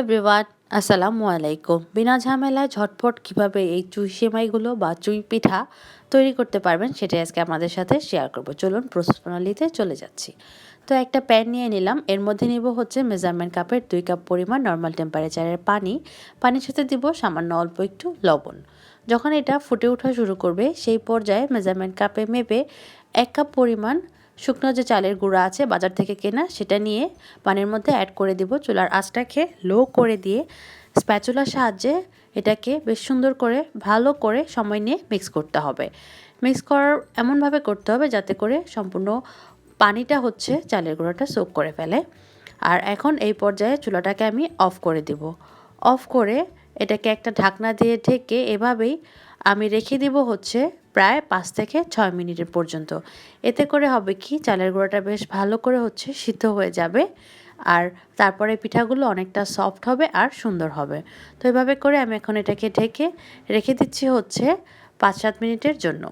Everyone আসসালামু আলাইকুম। বিনা ঝামেলায় ঝটপট কীভাবে এই চুই সেমাইগুলো বা চুই পিঠা তৈরি করতে পারবেন সেটাই আজকে আমাদের সাথে শেয়ার করব। চলুন প্রস্তুত প্রণালীতে চলে যাচ্ছি। তো একটা প্যান নিয়ে নিলাম। এর মধ্যে নিব হচ্ছে মেজারমেন্ট কাপের দুই কাপ পরিমাণ নর্মাল টেম্পারেচারের পানি। পানির সাথে দিব সামান্য অল্প একটু লবণ। যখন এটা ফুটে ওঠা শুরু করবে, সেই পর্যায়ে মেজারমেন্ট কাপে মেপে এক কাপ পরিমাণ শুকনো যে চালের গুঁড়া আছে বাজার থেকে কেনা, সেটা নিয়ে পানির মধ্যে অ্যাড করে দিব। চুলার আঁচটাকে লো করে দিয়ে স্প্যাচুলার সাহায্যে এটাকে বেশ সুন্দর করে, ভালো করে সময় নিয়ে মিক্স করতে হবে। মিক্স করার এমনভাবে করতে হবে যাতে করে সম্পূর্ণ পানিটা হচ্ছে চালের গুঁড়োটা সোক করে ফেলে। আর এখন এই পর্যায়ে চুলাটাকে আমি অফ করে দিব। অফ করে এটাকে একটা ঢাকনা দিয়ে ঢেকে এভাবেই আমি রেখে দিব হচ্ছে প্রায় পাঁচ থেকে ছয় মিনিটের পর্যন্ত। এতে করে হবে কি, চালের গুঁড়োটা বেশ ভালো করে হচ্ছে সিদ্ধ হয়ে যাবে আর তারপরে পিঠাগুলো অনেকটা সফট হবে আর সুন্দর হবে। তো এভাবে করে আমি এখন এটাকে ঢেকে রেখে দিচ্ছি হচ্ছে পাঁচ সাত মিনিটের জন্য।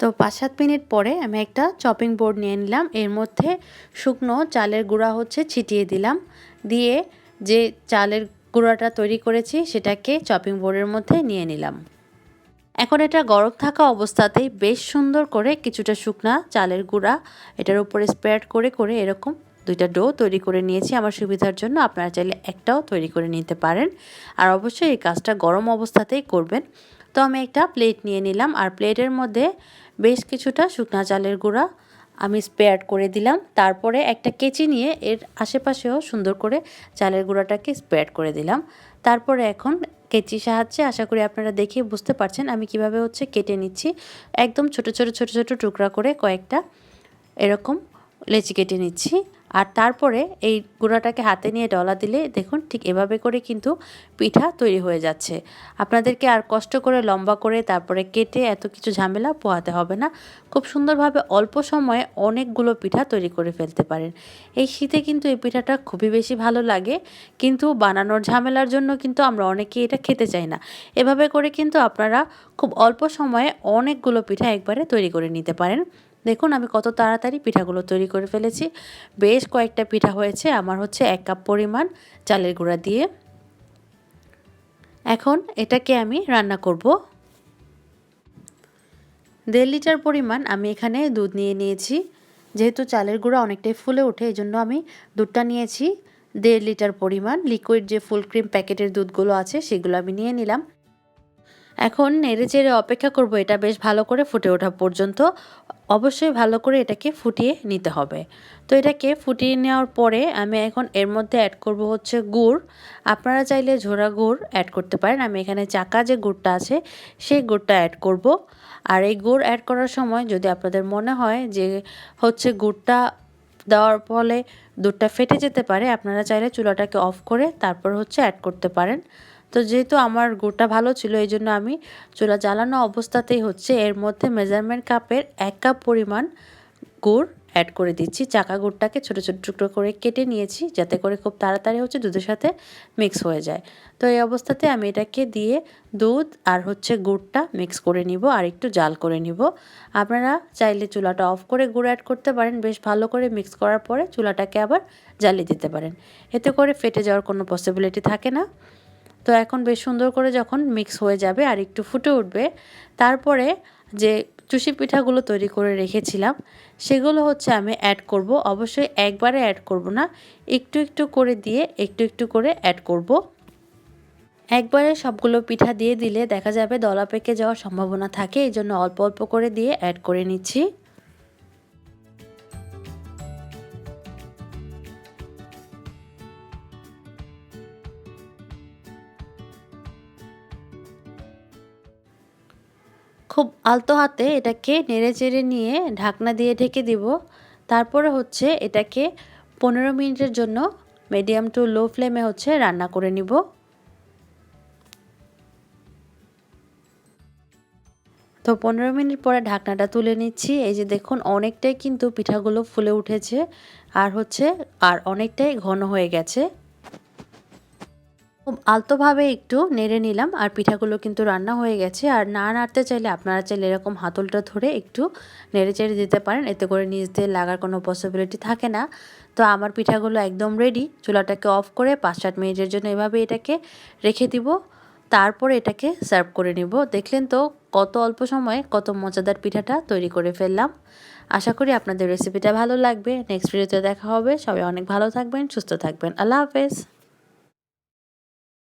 তো পাঁচ সাত মিনিট পরে আমি একটা চপিং বোর্ড নিয়ে নিলাম। এর মধ্যে শুকনো চালের গুঁড়া হচ্ছে ছিটিয়ে দিলাম। দিয়ে যে চালের গুঁড়াটা তৈরি করেছি সেটাকে চপিং বোর্ডের মধ্যে নিয়ে নিলাম। এখন এটা গরম থাকা অবস্থাতেই বেশ সুন্দর করে কিছুটা শুকনা চালের গুঁড়া এটার উপরে স্প্রেড করে করে এরকম দুইটা ডো তৈরি করে নিয়েছি আমার সুবিধার জন্য। আপনারা চাইলে একটাও তৈরি করে নিতে পারেন। আর অবশ্যই এই কাজটা গরম অবস্থাতেই করবেন। তো আমি একটা প্লেট নিয়ে নিলাম। আর প্লেটের মধ্যে বেশ কিছুটা শুকনা চালের গুঁড়া আমি স্পেয়ার করে দিলাম। তারপরে একটা কেচি নিয়ে এর আশেপাশেও সুন্দর করে চালের গুঁড়াটাকে স্পেয়ার করে দিলাম। তারপরে এখন কেচি সাহায্যে আশা করি আপনারা দেখে বুঝতে পারছেন আমি কীভাবে হচ্ছে কেটে নিচ্ছি। একদম ছোট ছোট ছোট ছোট টুকরা করে কয়েকটা এরকম লেচি কেটে নিচ্ছি। আর তারপরে এই গুঁড়াটাকে হাতে নিয়ে ডলা দিলে দেখুন ঠিক এভাবে করে কিন্তু পিঠা তৈরি হয়ে যাচ্ছে। আপনাদেরকে আর কষ্ট করে লম্বা করে তারপরে কেটে এত কিছু ঝামেলা পোহাতে হবে না। খুব সুন্দরভাবে অল্প সময়ে অনেকগুলো পিঠা তৈরি করে ফেলতে পারেন। এই শীতে কিন্তু এই পিঠাটা খুবই বেশি ভালো লাগে। কিন্তু বানানোর ঝামেলার জন্য কিন্তু আমরা অনেকেই এটা খেতে চাই না। এভাবে করে কিন্তু আপনারা খুব অল্প সময়ে অনেকগুলো পিঠা একবারে তৈরি করে নিতে পারেন। দেখুন, আমি কত তাড়াতাড়ি পিঠাগুলো তৈরি করে ফেলেছি। বেশ কয়েকটা পিঠা হয়েছে, আমার হচ্ছে এক কাপ পরিমাণ চালের গুঁড়া দিয়ে। এখন এটাকে আমি রান্না করব। দেড় লিটার পরিমাণ আমি এখানে দুধ নিয়ে নিয়েছি। যেহেতু চালের গুঁড়া অনেকটাই ফুলে ওঠে এই জন্য আমি দুধটা নিয়েছি। দেড় লিটার পরিমাণ লিকুইড যে ফুল ক্রিম প্যাকেটের দুধগুলো আছে, সেগুলো আমি নিয়ে নিলাম। এখন নেড়ে চেড়ে অপেক্ষা করব, এটা বেশ ভালো করে ফুটে ওঠা পর্যন্ত। অবশ্যই ভালো করে এটাকে ফুটিয়ে নিতে হবে। তো এটাকে ফুটিয়ে নেওয়ার পরে আমি এখন এর মধ্যে অ্যাড করব হচ্ছে গুড়। আপনারা চাইলে ঝোড়া গুড় অ্যাড করতে পারেন। আমি এখানে চাকা যে গুড়টা আছে, সেই গুড়টা অ্যাড করব। আর এই গুড় অ্যাড করার সময় যদি আপনাদের মনে হয় যে হচ্ছে গুড়টা দেওয়ার ফলে দুধটা ফেটে যেতে পারে, আপনারা চাইলে চুলাটাকে অফ করে তারপর হচ্ছে অ্যাড করতে পারেন। তো যেহেতু আমার গুড়টা ভালো ছিল, এই জন্য আমি চুলা জ্বালানো অবস্থাতেই হচ্ছে। এর মধ্যে মেজারমেন্ট কাপের এক কাপ পরিমাণ গুড় অ্যাড করে দিচ্ছি। চাকা গুড়টাকে ছোটো ছোটো টুকরো করে কেটে নিয়েছি, যাতে করে খুব তাড়াতাড়ি হচ্ছে দুধের সাথে মিক্স হয়ে যায়। তো এই অবস্থাতে আমি এটাকে দিয়ে দুধ আর হচ্ছে গুড়টা মিক্স করে নিব আর একটু জাল করে নিব। আপনারা চাইলে চুলাটা অফ করে গুড় অ্যাড করতে পারেন, বেশ ভালো করে মিক্স করার পরে চুলাটাকে আবার জ্বালিয়ে দিতে পারেন। এতে করে ফেটে যাওয়ার কোনো পসিবিলিটি থাকে না। তো এখন বেশ সুন্দর করে যখন মিক্স হয়ে যাবে আর একটু ফুটে উঠবে, তারপরে যে চুষি পিঠাগুলো তৈরি করে রেখেছিলাম, সেগুলো হচ্ছে আমি অ্যাড করব। অবশ্যই একবারে অ্যাড করব না, একটু একটু করে দিয়ে একটু একটু করে অ্যাড করব। একবারে সবগুলো পিঠা দিয়ে দিলে দেখা যাবে দলা পেকে যাওয়ার সম্ভাবনা থাকে এই জন্য অল্প অল্প করে দিয়ে অ্যাড করে নিচ্ছি। খুব আলতো হাতে এটাকে নেড়ে চেড়ে নিয়ে ঢাকনা দিয়ে ঢেকে দিব। তারপরে হচ্ছে এটাকে পনেরো মিনিটের জন্য মিডিয়াম টু লো ফ্লেমে হচ্ছে রান্না করে নিব। তো পনেরো মিনিট পরে ঢাকনাটা তুলে নিচ্ছি। এই যে দেখুন, অনেকটাই কিন্তু পিঠাগুলো ফুলে উঠেছে। আর হচ্ছে, আর অনেকটাই ঘন হয়ে গেছে। খুব আলতোভাবে একটু নেড়ে নিলাম আর পিঠাগুলো কিন্তু রান্না হয়ে গেছে। আর না নাড়তে চাইলে আপনারা চাইলে এরকম হাতলটা ধরে একটু নেড়ে চেড়ে দিতে পারেন। এতে করে নিচ দিয়ে লাগার কোনো পসিবিলিটি থাকে না। তো আমার পিঠাগুলো একদম রেডি চুলাটাকে অফ করে পাঁচ সাত মিনিটের জন্য এভাবে এটাকে রেখে দিব। তারপরে এটাকে সার্ভ করে নিব। দেখলেন তো কত অল্প সময়ে কত মজাদার পিঠাটা তৈরি করে ফেললাম। আশা করি আপনাদের রেসিপিটা ভালো লাগবে। নেক্সট ভিডিওতে দেখা হবে। সবাই অনেক ভালো থাকবেন, সুস্থ থাকবেন। আল্লাহ হাফেজ।